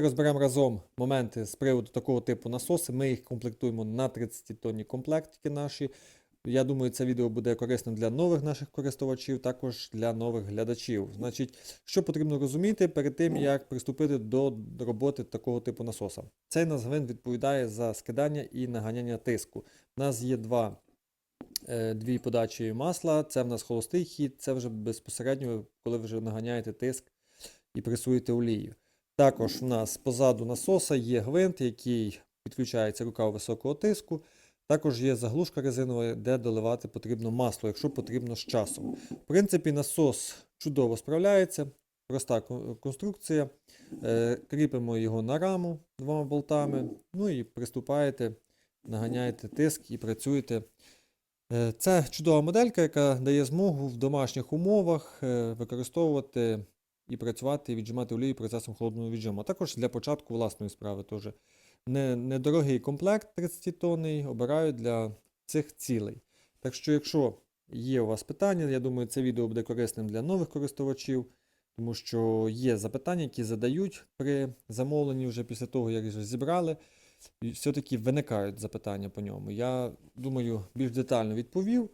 розберемо разом моменти з приводу такого типу насоси. Ми їх комплектуємо на 30 тонні комплектики наші. Я думаю, це відео буде корисним для нових наших користувачів, також для нових глядачів. Значить, що потрібно розуміти перед тим, як приступити до роботи такого типу насоса. Цей назгвин відповідає за скидання і наганяння тиску. У нас є два, е, дві подачі масла, це в нас холостий хід, це вже безпосередньо, коли ви вже наганяєте тиск і пресуєте олію. Також у нас позаду насоса є гвинт, який підключається рукав високого тиску. Також є заглушка резинова, де доливати потрібно масло, якщо потрібно з часом. В принципі, насос чудово справляється, проста конструкція. Е, Кріпимо його на раму двома болтами, ну і приступаєте, наганяєте тиск і працюєте. Е, Це чудова моделька, яка дає змогу в домашніх умовах е, використовувати і працювати, і віджимати олію процесом холодного віджиму. А також для початку власної справи теж. Недорогий комплект 30 тонний обирають для цих цілей. Так що, якщо є у вас питання, я думаю, це відео буде корисним для нових користувачів, тому що є запитання, які задають при замовленні вже після того, як вже зібрали. Все-таки виникають запитання по ньому. Я думаю, більш детально відповів.